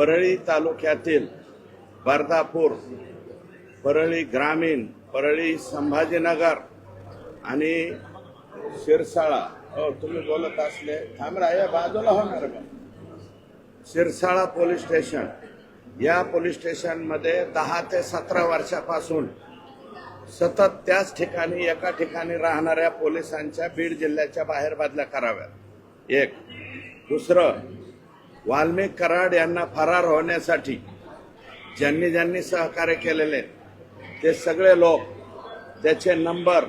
परळी तालुक्यातील बर्दापूर परळी ग्रामीण परळी संभाजीनगर आणि शिरसाळा. हो तुम्ही बोलत असले थांब या बाजूला होणार का शिरसाळा पोलीस स्टेशन. या पोलीस स्टेशनमध्ये दहा ते सतरा वर्षापासून सतत त्याच ठिकाणी एका ठिकाणी राहणाऱ्या पोलिसांच्या बीड जिल्ह्याच्या बाहेर बदल्या कराव्यात. एक. दुसरं वाल्मिक कराड यांना फरार होण्यासाठी ज्यांनी ज्यांनी सहकार्य केलेले ते सगळे लोक त्याचे नंबर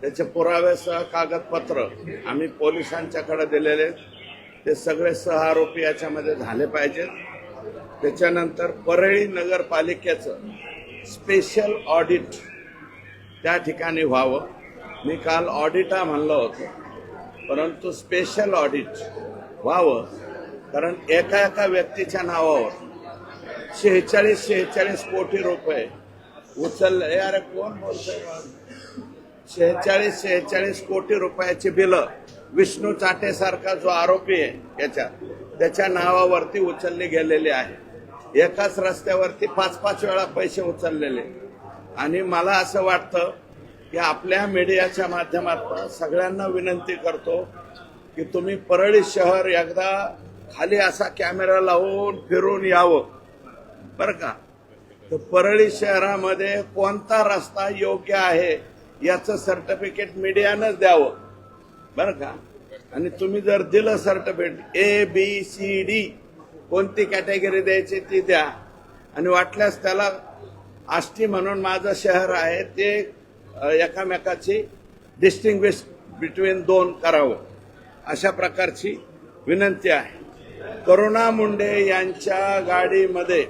त्याचे पुराव्यासह कागदपत्र आम्ही पोलिसांच्याकडे दिलेले ते सगळे सह आरोपी याच्यामध्ये झाले पाहिजेत. त्याच्यानंतर परळी नगरपालिकेचं स्पेशल ऑडिट त्या ठिकाणी व्हावं. मी काल ऑडिटा म्हणलं होतं परंतु स्पेशल ऑडिट व्हावं. कारण एका एका व्यक्तीच्या नावावर शेहेचाळीस शेहेचाळीस कोटी रुपये उचलले. अरे कोण बोलतोय शेहेचाळीस शेहेचाळीस कोटी रुपयाची बिलं. विष्णू चाटेसारखा जो आरोपी आहे याच्या त्याच्या नावावरती उचलली गेलेली आहे. एकाच रस्त्यावरती पाच पाच वेळा पैसे उचललेले. आणि मला असं वाटतं की आपल्या मीडियाच्या माध्यमातून सगळ्यांना विनंती करतो की तुम्ही परळी शहर एकदा खाली असा कॅमेरा लावून फिरून यावं. बरं का? तर परळी शहरामध्ये कोणता रस्ता योग्य आहे याचं सर्टिफिकेट मीडियानंच द्यावं. बरं का? आणि तुम्ही जर दिलं certificate A B C D कोणती कॅटेगरी द्यायची ती द्या. आणि वाटल्यास त्याला आष्टी म्हणून माझं शहर आहे ते एकामेकाची डिस्टिंग्विश बिटवीन दोन करावं. अशा प्रकारची विनंती आहे. करुणा मुंडे यांच्या गाडीमध्ये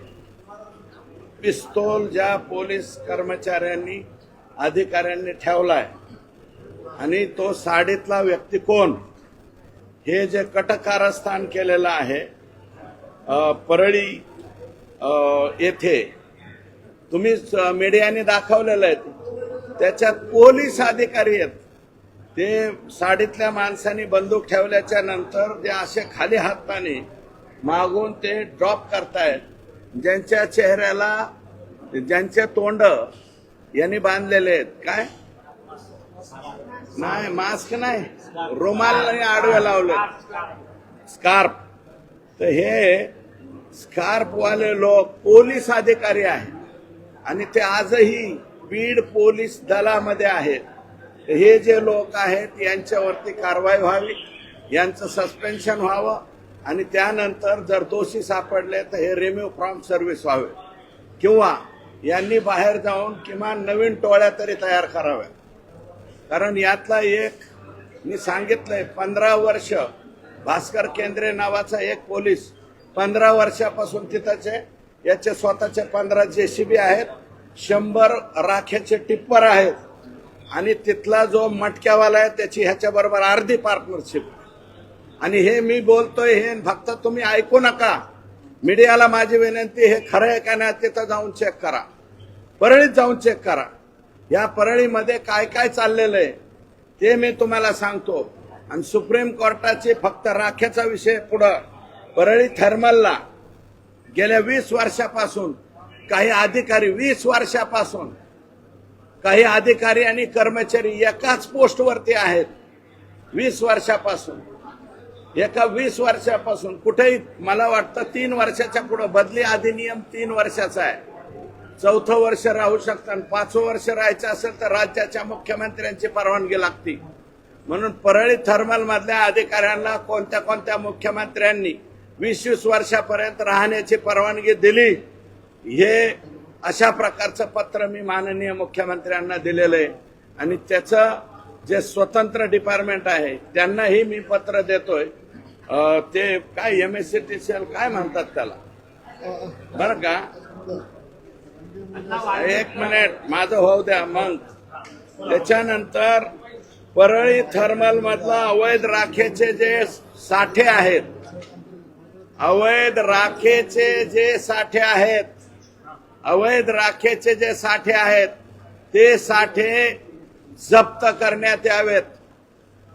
पिस्तोल ज्या पोलीस कर्मचाऱ्यांनी अधिकाऱ्यांनी ठेवलाय. आणि तो साडीतला व्यक्ती कोण? हे जे कटकारस्थान केलेलं आहे परळी येथे. तुम्ही मीडियाने दाखवलेलं आहे. त्याच्यात पोलीस अधिकारी आहेत. ते साडीतल्या माणसाने बंदूक ठेवल्याच्या नंतर ते असे खाली हाताने मागून ते ड्रॉप करतायत. ज्यांच्या चेहऱ्याला ज्यांचे तोंड यांनी बांधलेले आहेत. काय? नाही मास्क नाही. रुमाल आडवे लावले स्कार्फ तर हे स्कार्फवाले लोक पोलीस अधिकारी आहेत. आणि ते आजही बीड पोलीस दलामध्ये आहेत. हे जे लोक आहेत यांच्यावरती कारवाई व्हावी यांचं सस्पेन्शन व्हावं आणि त्यानंतर जर दोषी सापडले तर हे रिम्यू फ्रॉम सर्व्हिस व्हावे. किंवा यांनी बाहेर जाऊन किमान नवीन टोळ्या तरी तयार कराव्या कारण यातला एक मी सांगितलंय पंधरा वर्ष भास्कर केंद्रे नावाचा एक पोलीस पंधरा वर्षापासून तिथंचे याचे स्वतःचे पंधरा जे सी बी आहेत शंभर राख्याचे टिप्पर आहेत. आणि तिथला जो मटक्यावाला आहे त्याची ह्याच्या बरोबर अर्धी पार्टनरशिप आणि हे मी बोलतोय हे फक्त तुम्ही ऐकू नका. मीडियाला माझी विनंती हे खरं आहे का नाही तिथं जाऊन चेक करा. परळीत जाऊन चेक करा. या परळीमध्ये काय काय चाललेलं आहे ते मी तुम्हाला सांगतो. आणि सुप्रीम कोर्टाचे फक्त राख्याचा विषय पुढं. परळी थर्मलला गेल्या वीस वर्षापासून काही अधिकारी वीस वर्षापासून काही अधिकारी आणि कर्मचारी एकाच पोस्टवरती आहेत. वीस वर्षापासून. एका वीस वर्षापासून. कुठेही मला वाटतं तीन वर्षाच्या पुढं बदली अधिनियम तीन वर्षाचा आहे. चौथं वर्ष राहू शकतात आणि पाचवं वर्ष राहायचं असेल तर राज्याच्या मुख्यमंत्र्यांची परवानगी लागते. म्हणून परळी थर्मल मधल्या अधिकाऱ्यांना कोणत्या कोणत्या मुख्यमंत्र्यांनी वीस वीस वर्षापर्यंत राहण्याची परवानगी दिली हे अशा प्रकारचं पत्र मी माननीय मुख्यमंत्र्यांना दिलेलं आहे. आणि त्याचं जे स्वतंत्र डिपार्टमेंट आहे त्यांनाही मी पत्र देतोय. ते काय M S C T C L काय म्हणतात त्याला? बरं का? एक मिनिट माझं होऊ द्या मग. त्याच्यानंतर परळी थर्मल मधला अवैध राखेचे जे साठे आहेत अवैध राखेचे जे साठे आहेत अवैध राखेचे जे साठे आहेत ते साठे जप्त करण्यात यावेत.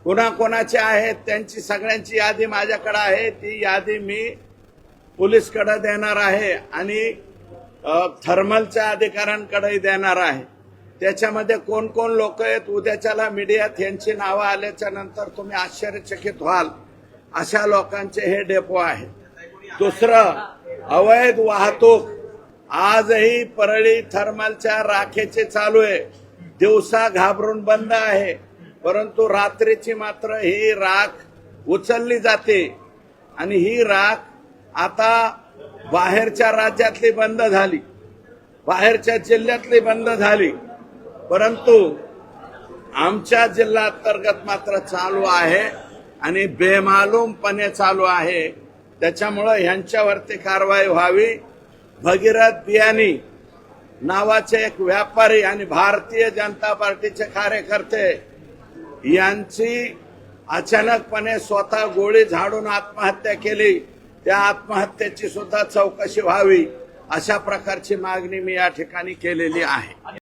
कोणाकोणाचे आहेत त्यांची सगळ्यांची यादी माझ्याकडे आहे. ती यादी मी पोलीसकडे देणार आहे आणि थर्मलच्या अधिकाऱ्यांकडे देणार आहे. त्याच्यामध्ये कोण कोण लोक आहेत उद्याच्याला मीडियात यांची नावं आल्याच्यानंतर तुम्ही आश्चर्यचकित व्हाल. अशा लोकांचे हे डेपो आहे. दुसरं अवैध वाहतूक. आजही परळी थर्मलच्या राखेचे चालू आहे. दिवसा घाबरून बंद आहे. परंतु रात्रीची मात्र ही राख उचलली जाते. आणि ही राख आता बाहेरच्या राज्यातली बंद झाली. बाहेरच्या जिल्ह्यातली बंद झाली. परंतु आमच्या जिल्हा अंतर्गत मात्र चालू आहे आणि बेमालूमपणे चालू आहे. त्याच्यामुळं ह्यांच्यावरती कारवाई व्हावी. भगीरथ बियाणी नावाचे एक व्यापारी आणि भारतीय जनता पार्टीचे कार्यकर्ते यांची अचानकपणे स्वतः गोळी झाडून आत्महत्या केली. त्या आत्महत्येची सुद्धा चौकशी व्हावी अशा प्रकारची मागणी मी या ठिकाणी केलेली आहे.